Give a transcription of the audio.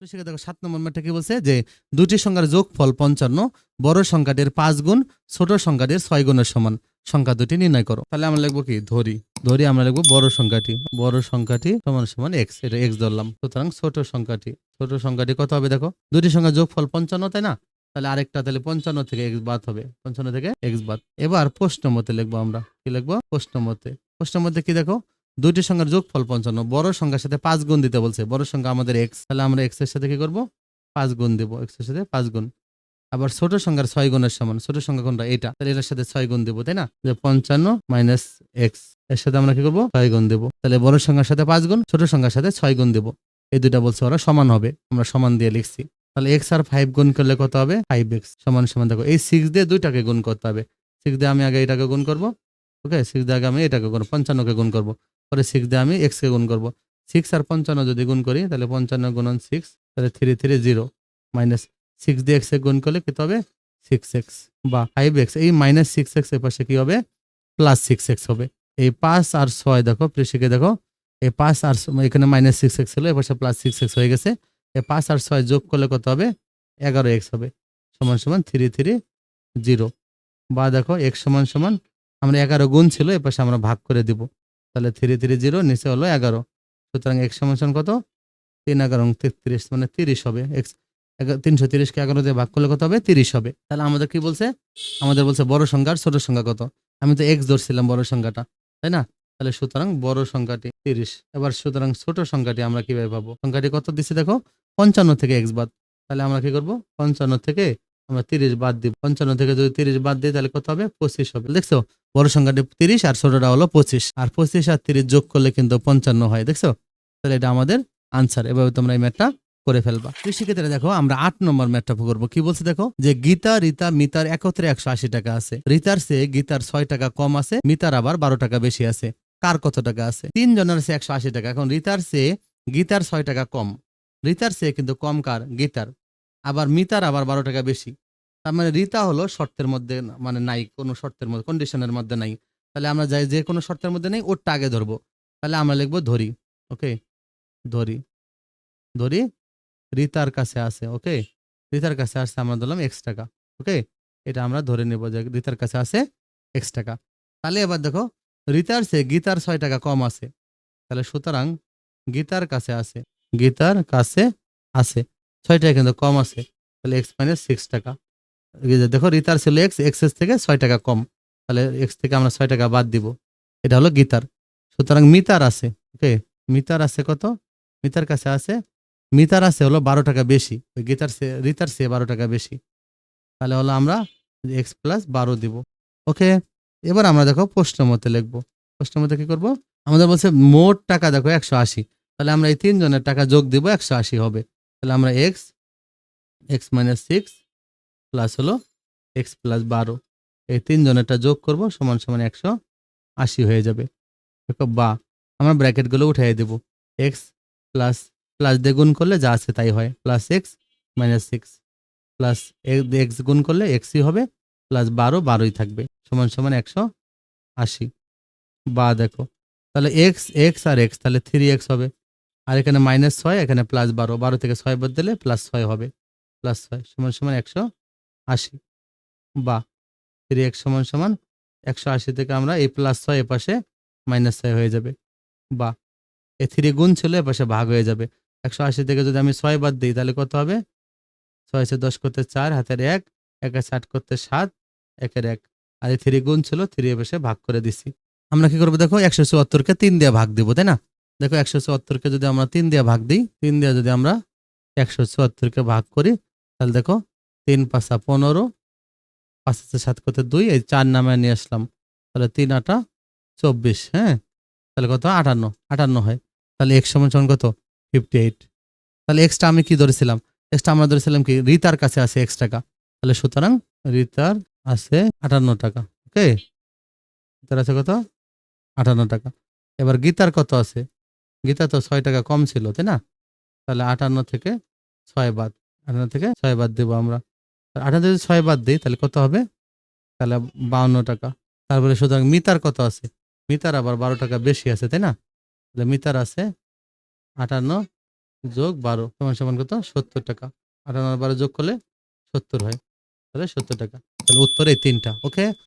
সেখানে দেখো সাত নম্বর ম্যাটটা কি বলছে? যে দুটি সংখ্যার যোগফল পঞ্চান্ন, বড় সংখ্যাটির পাঁচ গুণ, ছোট সংখ্যাটির ছয় গুণের সমান। সংখ্যা দুটি নির্ণয় করো। তাহলে আমরা লিখব কি? ধরি। ধরি আমরা লিখব বড় সংখ্যাটি। বড় সংখ্যাটি সমান সমান এক্স এটা এক্স ধরলাম। সুতরাং ছোট সংখ্যাটি। ছোট সংখ্যাটি কত হবে দেখো? দুটি সংখ্যার যোগফল পঞ্চান্ন, তাই না? তাহলে আরেকটা তাহলে পঞ্চান্ন থেকে এক্স বাদ হবে। পঞ্চান্ন থেকে এক্স বাদ। এবার প্রশ্ন মতে লিখব আমরা। কি লিখব? প্রশ্ন মতে। প্রশ্ন মতে কি দেখো? দুইটি সংখ্যার যোগফল পঞ্চান্ন। বড় সংখ্যার সাথে পাঁচ গুণ দিতে বলছে। বড় সংখ্যা আমাদের এক্স তাহলে আমরা এক্সের সাথে কি করব? পাঁচ গুণ দেবো। এক্সের সাথে পাঁচ গুণ। আবার ছোট সংখ্যার ছয় গুণের সমান। ছোট সংখ্যা কোনটা? এটা। তাহলে এটার সাথে ছয় গুণ দেবো, তাই না? যে পঞ্চান্ন মাইনাস এক্সের সাথে আমরা কি করব? ছয় গুণ দেবো। তাহলে বড় সংখ্যার সাথে পাঁচ গুণ, ছোট সংখ্যার সাথে ছয় গুণ দেবো। এই দুইটা বলছে ওরা সমান হবে। আমরা সমান দিয়ে লিখছি। তাহলে এক্স আর ফাইভ গুণ করলে কত হবে? ফাইভ এক্স সমান সমান, দেখো। এই সিক্স দিয়ে দুইটাকে গুণ করতে হবে। সিক্স দিয়ে আমি আগে এটাকে গুণ করব। ওকে সিক্স দিয়ে আগে আমি এটাকে গুণ, পঞ্চান্নকে গুণ করব। পরে সিক্স দিয়ে আমি এক্স কে গুণ করব। সিক্স আর পঞ্চান্ন যদি গুণ করি, তাহলে পঞ্চান্ন গুণন সিক্স তাহলে three three zero minus six দিয়ে এক্স গুণ করলে কত হবে? সিক্স এক্স বা ফাইভ এক্স এই মাইনাস সিক্স এক্সের পাশে কি হবে? প্লাস সিক্স এক্স হবে। এই পাঁচ আর ছয় দেখো, পৃষ্ঠিকে দেখো, এই পাঁচ আর এখানে মাইনাস সিক্স এক্স হলো, এ পাশে প্লাস সিক্স এক্স হয়ে গেছে। এই পাঁচ আর ছয় যোগ করলে কত হবে? এগারো এক্স হবে। সমান সমান থ্রি থ্রি জিরো বা দেখো এক্স সমান সমান, আমরা এগারো গুণ ছিল, এ পাশে আমরা ভাগ করে দিব। তাহলে থ্রি থ্রি জিরো নিচে হলো এগারো। সুতরাং এক্স সমান কত? তিন এগারো তেত্রিশ মানে তিরিশ হবে। এক্স তিনশো তিরিশকে এগারো দিয়ে ভাগ করলে কত হবে? তিরিশ হবে। তাহলে আমাদের কি বলছে? আমাদের বলছে বড় সংখ্যা আর ছোট সংখ্যা কত? আমি তো এক্স ধরছিলাম বড় সংখ্যাটা, তাই না? তাহলে সুতরাং বড় সংখ্যাটি তিরিশ। এবার সুতরাং ছোট সংখ্যাটি আমরা কীভাবে পাবো? সংখ্যাটি কত দিচ্ছে দেখো? পঞ্চান্ন থেকে এক্স বাদ। তাহলে আমরা কি করব? পঞ্চান্ন থেকে আমরা তিরিশ বাদ দিব পঞ্চান্ন থেকে যদি তিরিশ বাদ দিই, তাহলে কত হবে? পঁচিশ হবে। দেখছ? বড় সংখ্যাটি তিরিশ আর ছোটটা হলো পঁচিশ। আর পঁচিশ আর তিরিশ যোগ করলে কিন্তু পঞ্চান্ন হয়, দেখছ? তাহলে এটা আমাদের আনসার এভাবে তোমরা এই ম্যাথটা করে ফেলবা। কৃষিক্ষেত্রে দেখো, আমরা আট নম্বর ম্যাথটা করব। কি বলছে দেখো? যে গীতা, রীতা, মিতার একত্রে একশো আশি টাকা আছে। রীতার চেয়ে গীতার ছয় টাকা কম আছে, মিতার আবার বারো টাকা বেশি আছে। কার কত টাকা আছে? তিন জনের আছে একশো আশি টাকা। এখন রীতার চেয়ে গীতার ছয় টাকা কম। রীতার চেয়ে কিন্তু কম কার? গীতার। আবার মিতার আবার বারো টাকা বেশি। তার মানে রীতা হলো শর্তের মধ্যে মানে নাই, কোনো শর্তের মধ্যে কন্ডিশনের মধ্যে নাই। তাহলে আমরা যাই, যে কোনো শর্তের মধ্যে নেই, ওরটা আগে ধরবো। তাহলে আমরা লিখব ধরি ওকে ধরি ধরি, রিতার কাছে আছে ওকে রিতার কাছে আসছে, আমরা ধরলাম এক্স টাকা ওকে এটা আমরা ধরে নেব যে রিতার কাছে আছে এক্স টাকা। তাহলে এবার দেখো, রিতার সে গীতার ছয় টাকা কম আছে। তাহলে সুতরাং গীতার কাছে আছে, গীতার কাছে আছে, ছয় টাকা কিন্তু কম আছে। তাহলে এক্স মাইনাস সিক্স টাকা। দেখো রিতার ছিল এক্স এক্সেস থেকে ছয় টাকা কম। তাহলে এক্স থেকে আমরা ছয় টাকা বাদ দিব। এটা হলো গীতার। সুতরাং মিতার আছে ওকে মিতার আছে কত? মিতার কাছে আছে, মিতার আছে হলো বারো টাকা বেশি। ওই গীতার সে, রিতার সে বারো টাকা বেশি। তাহলে হলো আমরা এক্স প্লাস বারো দিব। ওকে এবার আমরা দেখো প্রশ্ন মতে লিখব। প্রশ্ন মতে কি করব? আমাদের বলছে মোট টাকা দেখো একশো আশি। তাহলে আমরা এই তিনজনের টাকা যোগ দিব একশো আশি হবে। তাহলে আমরা x x minus six plus হলো এক্স প্লাস বারো। এই তিনজনেরটা যোগ করব, সমান সমান একশো আশি হয়ে যাবে। দেখো বা, আমরা ব্র্যাকেটগুলো উঠাই দেব। এক্স প্লাস প্লাস দিয়ে গুণ করলে যা আছে তাই হয়। Plus x minus six. Plus x গুণ করলে এক্সই হবে, প্লাস বারো, বারোই থাকবে। সমান সমান একশো আশি। বা, দেখো, তাহলে এক্স এক্স আর এক্স, তাহলে থ্রি এক্স হবে। আর এখানে মাইনাস ছয়, এখানে প্লাস বারো। বারো থেকে ছয় বাদ দিলে প্লাস ছয় হবে। প্লাস ছয়, সমান সমান একশো আশি। বা থ্রি এক্স সমান সমান একশো আশি থেকে আমরা এই প্লাস ছয় এপাশে মাইনাস ছয় হয়ে যাবে। বা এ থ্রি গুণ ছিল এপাশে ভাগ হয়ে যাবে। একশো আশি থেকে যদি আমি ছয় বাদ দিই, তাহলে কত হবে? ছয় আছে দশ করতে চার, হাতের এক এক ষাট করতে সাত, একের এক। আর এই থ্রি গুণ ছিল থ্রি এপাশে ভাগ করে দিছি। আমরা কি করব দেখো, একশো চুয়াত্তরকে তিন দিয়ে ভাগ দিব, তাই না? দেখো, একশো চুয়াত্তরকে যদি আমরা তিন দিয়ে ভাগ দিই, তিন দিয়ে যদি আমরা একশো চুয়াত্তরকে ভাগ করি, তাহলে দেখো তিন পাঁচা পনেরো, পাঁচ আছে সাত করতে দুই, এই চার নামে নিয়ে আসলাম। তাহলে তিন আটা চব্বিশ হ্যাঁ? তাহলে কত? আটান্ন আটান্ন হয়। তাহলে সমান সমান কত? ফিফটি এইট তাহলে এক্সটা আমি কি ধরেছিলাম? এক্সটা আমরা ধরেছিলাম কি? রিতার কাছে আছে এক্স টাকা। তাহলে সুতরাং রিতার আছে আটান্ন টাকা, ওকে? রিতার আছে কত? আটান্ন টাকা। এবার গীতার কত আছে? গীতা তো ছয় টাকা কম ছিল, তাই না? তাহলে আটান্ন থেকে ছয় বাদ। আটান্ন থেকে ছয় বাদ দেবো আমরা। আটান্ন যদি ছয় বাদ দিই, তাহলে কত হবে? তাহলে বাউন্ন টাকা। তারপরে সুতরাং মিতার কত আছে? মিতার আবার বারো টাকা বেশি আছে, তাই না? তাহলে মিতার আছে আটান্ন যোগ বারো, সমান সমান কত? সত্তর টাকা। আটান্ন বারো যোগ করলে সত্তর হয়। তাহলে সত্তর টাকা। তাহলে উত্তর এই তিনটা ওকে